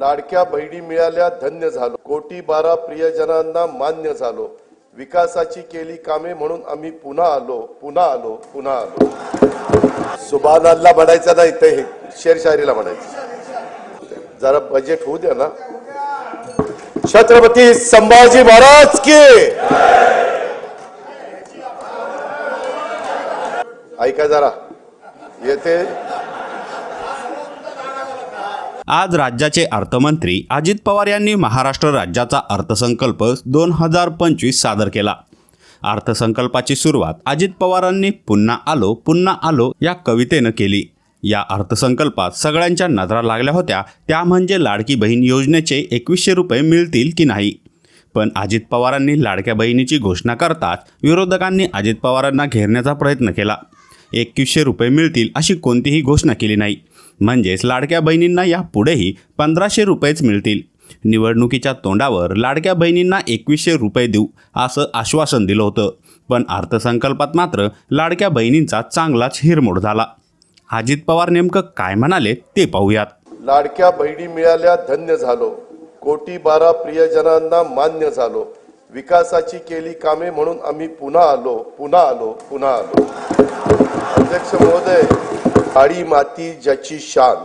लाडक्या बहिणी मिळाल्या धन्य झालो. कोटी बारा प्रियजनांना मान्य झालो. विकासाची केली कामे म्हणून आम्ही पुन्हा आलो पुन्हा आलो पुन्हा आलो. सुभानाला म्हणायचं नाही ते शेरशायरीला म्हणायचं. जरा बजेट होऊ द्या ना. छत्रपती संभाजी महाराज की! ऐका जरा. येते आज राज्याचे अर्थमंत्री अजित पवार यांनी महाराष्ट्र राज्याचा अर्थसंकल्प दोन हजार पंचवीस सादर केला. अर्थसंकल्पाची सुरुवात अजित पवारांनी पुन्हा आलो पुन्हा आलो या कवितेनं केली. या अर्थसंकल्पात सगळ्यांच्या नजरा लागल्या होत्या त्या म्हणजे लाडकी बहीण योजनेचे एकवीसशे रुपये मिळतील की नाही? पण अजित पवारांनी लाडक्या बहिणीची घोषणा करताच विरोधकांनी अजित पवारांना घेरण्याचा प्रयत्न केला. एकवीसशे रुपये मिळतील अशी कोणतीही घोषणा केली नाही. म्हणजेच लाडक्या बहिणींना या पुढेही पंधराशे रुपयेच मिळतील. निवडणुकीच्या तोंडावर लाडक्या बहिणींना एकवीसशे रुपये देऊ असं आश्वासन दिलं होतं. पण अर्थसंकल्पात मात्र लाडक्या बहिणींचा चांगलाच हिरमोड झाला. अजित पवार नेमकं काय म्हणाले ते पाहूयात. लाडक्या बहिणी मिळाल्या धन्य झालो. कोटी बारा प्रियजनांना मान्य झालो. विकासाची केली कामे म्हणून आम्ही पुन्हा आलो पुन्हा आलो पुन्हा आलो. अध्यक्ष महोदय काळी माती ज्याची शान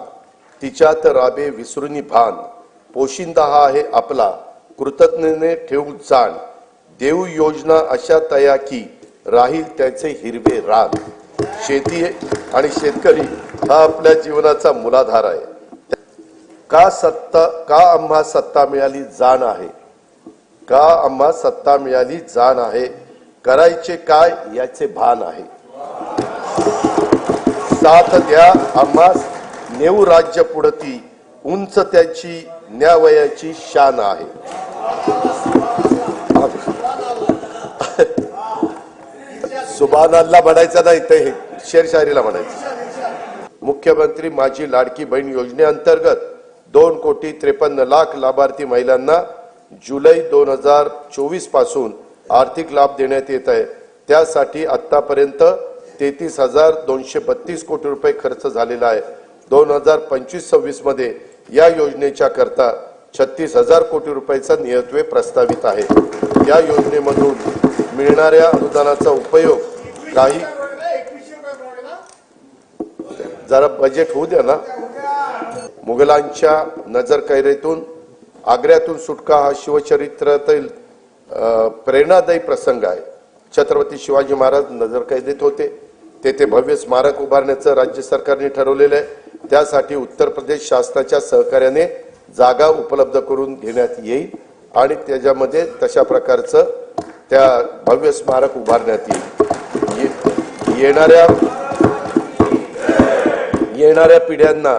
तिच्यात राबे विसरुनी भान. पोशिंदा हा आहे आपला कृतज्ञने ठेवू जाण. देऊ योजना अशा तया की राहील त्याचे हिरवे रान. शेती आणि शेतकरी हा आपल्या जीवनाचा मूलाधार आहे. का सत्ता का आम्हा सत्ता मिळाली जाण आहे? का आम्हा सत्ता मिळाली जाण आहे? करायचे काय याचे भान आहे. साथ द्या. आम्हास नेऊ राज्य पुढती. उंच त्याची न्यावयाची शान आहे. सुभानाला म्हणायचं नाही ते शेरशायरीला म्हणायचं. मुख्यमंत्री माझी लाडकी बहीण योजनेअंतर्गत दोन कोटी त्रेपन्न लाख लाभार्थी महिलांना जुलै दोन हजार चोवीसपासून आर्थिक लाभ देण्यात येत आहे. त्यासाठी आतापर्यंत तेहतीस हजार दोनशे बत्तीस कोटी रुपये खर्च झालेला आहे. दोन हजार पंचवीस सव्वीसमध्ये या योजनेच्या करता छत्तीस हजार कोटी रुपयाचा नियत्वे प्रस्तावित आहे. या योजनेमधून मिळणाऱ्या अनुदानाचा उपयोग काही जरा बजेट होऊ द्या ना. मुघलांच्या नजरकैरेतून आग्र्यातून सुटका हा शिवचरित्रातील प्रेरणादायी प्रसंग आहे. छत्रपती शिवाजी महाराज नजरकैदेत होते. तेथे भव्य स्मारक उभारण्याचं राज्य सरकारने ठरवलेलं आहे. त्यासाठी उत्तर प्रदेश शासनाच्या सहकार्याने जागा उपलब्ध करून घेण्यात येईल आणि त्याच्यामध्ये तशा प्रकारचं त्या भव्य स्मारक उभारण्यात येईल. ये- येणाऱ्या येणाऱ्या पिढ्यांना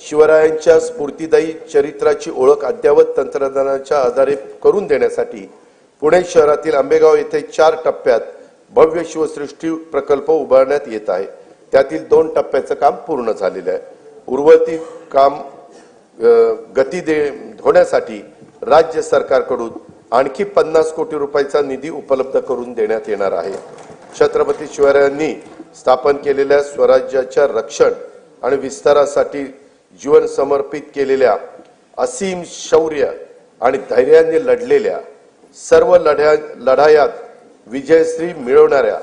शिवरायांच्या स्फूर्तिदायी चरित्राची ओळख अद्ययावत तंत्रज्ञानाच्या आधारे करून देण्यासाठी पुणे शहरातील आंबेगाव येथे चार टप्प्यात भव्य शिवसृष्टी प्रकल्प उभारण्यात येत आहे. त्यातील दोन टप्प्याचं काम पूर्ण झालेलं आहे. उर्वरित काम गती दे होण्यासाठी राज्य सरकारकडून आणखी पन्नास कोटी रुपयाचा निधी उपलब्ध करून देण्यात येणार आहे. छत्रपती शिवरायांनी स्थापन केलेल्या स्वराज्याच्या रक्षण आणि विस्तारासाठी जीवन समर्पित केलेल्या असीम शौर्य आणि धैर्याने लढलेल्या सर्व लढ्या लढायात विजयश्री मिळवणाऱ्या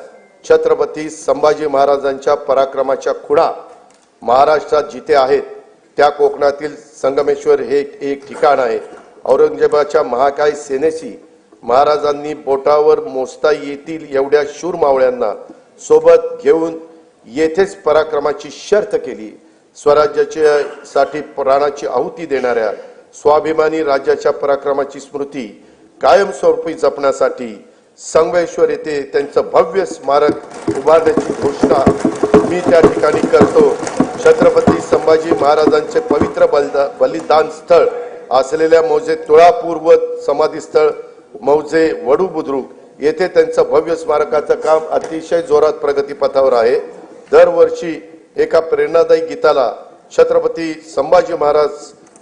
छत्रपती संभाजी महाराजांच्या पराक्रमाच्या खुणा महाराष्ट्रात जिथे आहेत त्या कोकणातील संगमेश्वर हे एक ठिकाण आहे. औरंगजेबाच्या महाकाय सेनेशी महाराजांनी बोटावर मोजता येतील एवढ्या शूर मावळ्यांना सोबत घेऊन येथेच पराक्रमाची शर्त केली. स्वराज्याच्या साठी प्राणाची आहुती देणाऱ्या स्वाभिमानी राज्याच्या पराक्रमाची स्मृती कायमस्वरूपी जपण्यासाठी संगमेश्वर येथे त्यांचं भव्य स्मारक उभारण्याची घोषणा मी त्या ठिकाणी करतो. छत्रपती संभाजी महाराजांचे पवित्र बलिदा बलिदान स्थळ असलेल्या मौजे तुळापूर व समाधी स्थळ मौजे वडू बुद्रुक येथे त्यांचं भव्य स्मारकाचं काम अतिशय जोरात प्रगतीपथावर आहे. दरवर्षी एका प्रेरणादायी गीताला छत्रपती संभाजी महाराज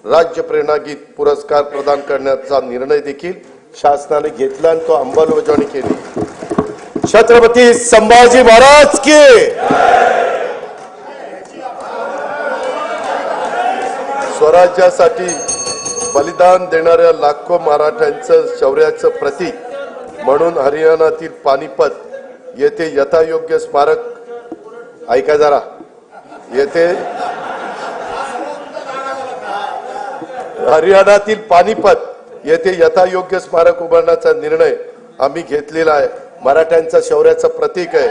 राज्य प्रेरणा गीत पुरस्कार प्रदान करण्याचा निर्णय देखील शासनाने घेतला आणि तो अंमलबजावणी केली. छत्रपती संभाजी महाराज की स्वराज्यासाठी बलिदान देणाऱ्या लाखो मराठ्यांचं शौर्याचं प्रतीक म्हणून हरियाणातील पानिपत येथे यथायोग्य स्मारक ऐका जरा येथे हरियाणातील पानिपत येथे यथायोग्य स्मारक उभारण्याचा निर्णय आम्ही घेतलेला आहे. मराठ्यांचा शौर्याचं प्रतीक आहे.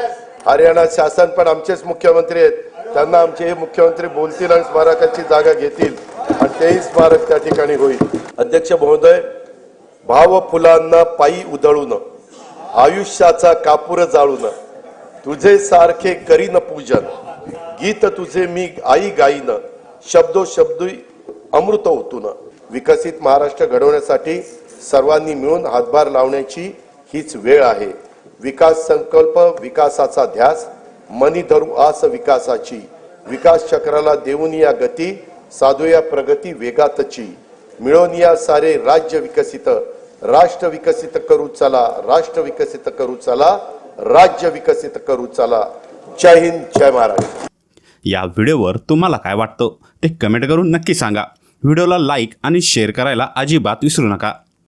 हरियाणा शासन पण आमचेच मुख्यमंत्री आहेत. त्यांना आमचे हे मुख्यमंत्री बोलतील आणि स्मारकाची जागा घेतील. आणि तेही स्मारक त्या ठिकाणी होईल. अध्यक्ष महोदय भाव फुलांना पायी उधळून आयुष्याचा कापूर जाळून तुझे सारखे करीन पूजन. गीत तुझे मी आई गाईन. शब्दो शब्दी अमृत ओतून विकसित महाराष्ट्र घडवण्यासाठी सर्वांनी मिळून हातभार लावण्याची हीच वेळ आहे. विकास संकल्प विकासाचा ध्यास मनी धरू आस विकासाची. विकास चक्राला देऊन या गती साधूया प्रगती वेगातची. मिळून या सारे राज्य विकसित राष्ट्र विकसित करू चला राष्ट्र विकसित करू चला राज्य विकसित करू चला. जय हिंद जय महाराष्ट्र. या व्हिडिओवर तुम्हाला काय वाटतं ते कमेंट करून नक्की सांगा. व्हिडिओला लाईक आणि शेअर करायला अजिबात विसरू नका.